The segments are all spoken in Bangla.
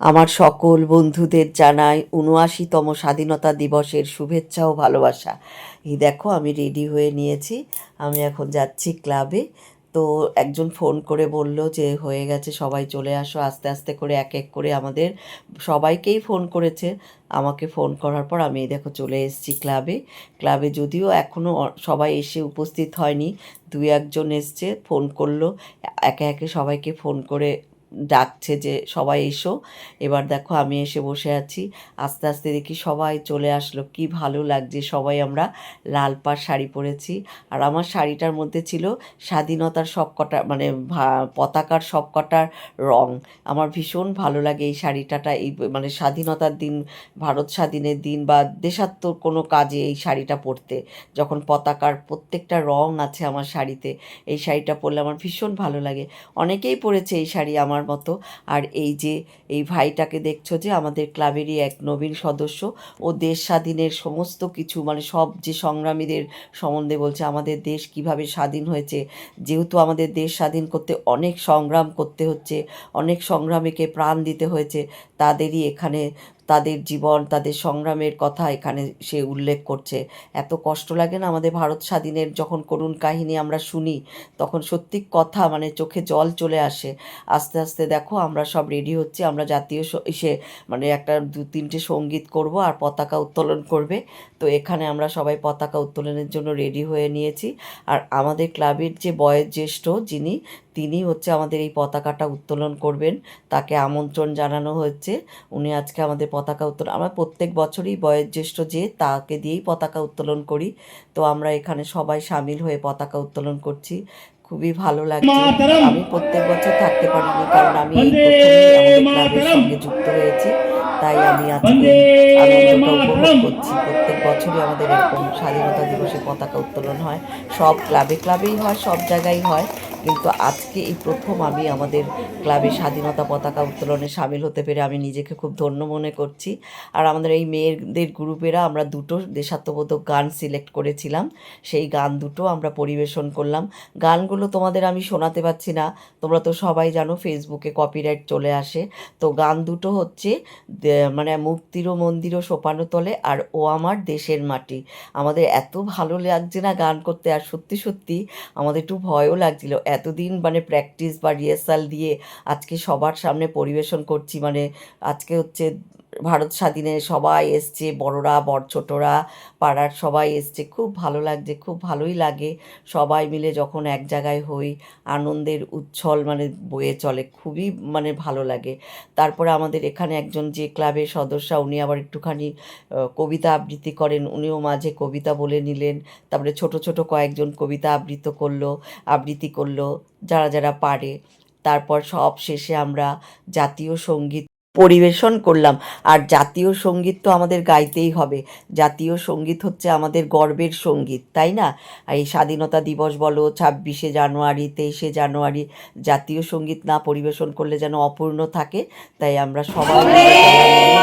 আমার সকল বন্ধুদের জানাই উনআশিতম স্বাধীনতা দিবসের শুভেচ্ছা ও ভালোবাসা। এই দেখো, আমি রেডি হয়ে নিয়েছি। আমি এখন যাচ্ছি ক্লাবে তো একজন ফোন করে বলল যে, হয়ে গেছে, সবাই চলে আসো। আস্তে আস্তে করে এক এক করে আমাদের সবাইকেই ফোন করেছে। আমাকে ফোন করার পর আমি দেখো চলে এসেছি ক্লাবে ক্লাবে যদিও এখনও সবাই এসে উপস্থিত হয়নি। দুই একজন এসছে ফোন করল। একে একে সবাইকে ফোন করে ডাকছে যে, সবাই এসো। এবার দেখো আমি এসে বসে আছি। আস্তে আস্তে দেখি সবাই চলে আসলো। কি ভালো লাগছে, সবাই আমরা লাল পাড় শাড়ি পরেছি। আর আমার শাড়িটার মধ্যে ছিল স্বাধীনতার সব কটা মানে পতাকার সব কটার রং। আমার ভীষণ ভালো লাগে এই শাড়িটাটা, এই মানে স্বাধীনতার দিন, ভারত স্বাধীনের দিন বা দেশাত্মক কোনো কাজে এই শাড়িটা পরতে। যখন পতাকার প্রত্যেকটা রং আছে আমার শাড়িতে, এই শাড়িটা পরলে আমার ভীষণ ভালো লাগে। অনেকেই পরেছে এই শাড়ি, আমার মতো। আর এই যে, এই ভাইটাকে দেখছ যে, আমাদের ক্লাবেরই এক নবীন সদস্য। ও দেশ স্বাধীনের সমস্ত কিছু মানে সব যে সংগ্রামীদের সম্বন্ধে বলছে, আমাদের দেশ কীভাবে স্বাধীন হয়েছে। যেহেতু আমাদের দেশ স্বাধীন করতে অনেক সংগ্রাম করতে হচ্ছে, অনেক সংগ্রামীকে প্রাণ দিতে হয়েছে, তাদেরই এখানে তাদের জীবন, তাদের সংগ্রামের কথা এখানে সে উল্লেখ করছে। এত কষ্ট লাগে না আমাদের ভারত স্বাধীনের যখন করুণ কাহিনী আমরা শুনি, তখন সত্যি কথা মানে চোখে জল চলে আসে। আস্তে আস্তে দেখো আমরা সব রেডি হচ্ছি, আমরা জাতীয় স- মানে একটা দু তিনটে সংগীত করব আর পতাকা উত্তোলন করবে। তো এখানে আমরা সবাই পতাকা উত্তোলনের জন্য রেডি হয়ে নিয়েছি। আর আমাদের ক্লাবের যে বয়োজ্যেষ্ঠ যিনি তিনি হচ্ছে আমাদের এই পতাকাটা উত্তোলন করবেন। তাকে আমন্ত্রণ জানানো হয়েছে। উনি আজকে আমাদের পতাকা উত্তোলন আমরা প্রত্যেক বছরই বয়োজ্যেষ্ঠ যে তাকে দিয়েই পতাকা উত্তোলন করি। তো আমরা এখানে সবাই সামিল হয়ে পতাকা উত্তোলন করছি। খুবই ভালো লাগছে। আমি প্রত্যেক বছর থাকতে পারিনি কারণ আমি এই ক্লাবের সঙ্গে যুক্ত হয়েছি। তাই আমি আজকে আনন্দটা উপভোগ করছি। প্রত্যেক বছরই আমাদের এরকম স্বাধীনতা দিবসে পতাকা উত্তোলন হয়। সব ক্লাবে ক্লাবেই হয় সব জায়গায় হয়। কিন্তু আজকে এই প্রথম আমি আমাদের ক্লাবে স্বাধীনতা পতাকা উত্তোলনে সামিল হতে পেরে আমি নিজেকে খুব ধন্য মনে করছি। আর আমাদের এই মেয়েদের গ্রুপেরা আমরা দুটো দেশাত্মবোধক গান সিলেক্ট করেছিলাম। সেই গান দুটো আমরা পরিবেশন করলাম। গানগুলো তোমাদের আমি শোনাতে পারছি না। তোমরা তো সবাই জানো ফেসবুকে কপিরাইট চলে আসে। তো গান দুটো হচ্ছে মানে মুক্তিরও মন্দিরও সোপানো তলে আর ও আমার দেশের মাটি। আমাদের এত ভালো লাগছে না গান করতে। আর সত্যি সত্যি আমাদের একটু ভয়ও লাগছিল। এতদিন মানে প্র্যাকটিস বা রিহার্সাল দিয়ে আজকে সবার সামনে পরিবেশন করছি মানে আজকে হচ্ছে ভারত স্বাধীনে সবাই এসছে, বড়রা, বড় ছোটরা, পাড়ার সবাই এসছে। খুব ভালো লাগছে, খুব ভালোই লাগে। সবাই মিলে যখন এক জায়গায় হই, আনন্দের উচ্ছল মানে বয়ে চলে, খুবই মানে ভালো লাগে। তারপরে আমাদের এখানে একজন যে ক্লাবের সদস্য, উনি আবার একটুখানি কবিতা আবৃত্তি করেন। উনিও মাঝে কবিতা বলে নিলেন। তারপরে ছোট ছোট কয়েকজন কবিতা আবৃত্ত করল, আবৃত্তি করল, যারা যারা পারে। তারপর সব শেষে আমরা জাতীয় সংগীত পরিবেশন করলাম। আর জাতীয় সংগীত তো আমাদের গাইতেই হবে। জাতীয় সংগীত হচ্ছে আমাদের গর্বের সংগীত, তাই না? এই স্বাধীনতা দিবস বলো, ছাব্বিশে জানুয়ারি, তেইশে জানুয়ারি, জাতীয় সংগীত না পরিবেশন করলে যেন অপূর্ণ থাকে, তাই আমরা সবাই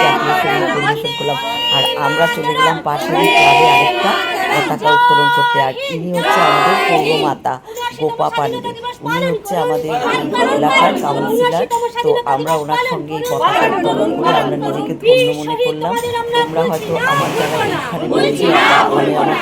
জাতীয় সংগীত পরিবেশন করলাম। আর আমরা চলে গেলাম ক্লাবে আরেকটা পতাকা উত্তোলন করতে। আর ইনি হচ্ছে আমাদের পৌরমাতা গোপা পান্ডে উনি হচ্ছে আমাদের এলাকার কাউন্সিলর তো আমরা ওনার সঙ্গে এই পতাকা উত্তোলন করে আমরা নিজেকে ধন্য মনে করলাম। তোমরা হয়তো আমার জায়গায় এখানে বলছি মানে আমার পরিবারের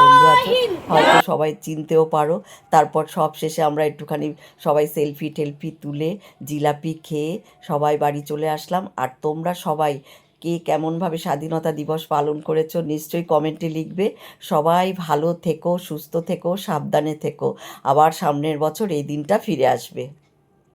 বন্ধু আছে। হয়তো সবাই চিনতেও পারো। তারপর সব শেষে আমরা একটুখানি সবাই সেলফি টেলফি তুলে জিলাপি খেয়ে সবাই বাড়ি চলে আসলাম। আর তোমরা সবাই কে, কেমনভাবে স্বাধীনতা দিবস পালন করেছ, নিশ্চয়ই কমেন্টে লিখবে। সবাই ভালো থেকো, সুস্থ থেকো, সাবধানে থেকো। আবার সামনের বছর এই দিনটা ফিরে আসবে।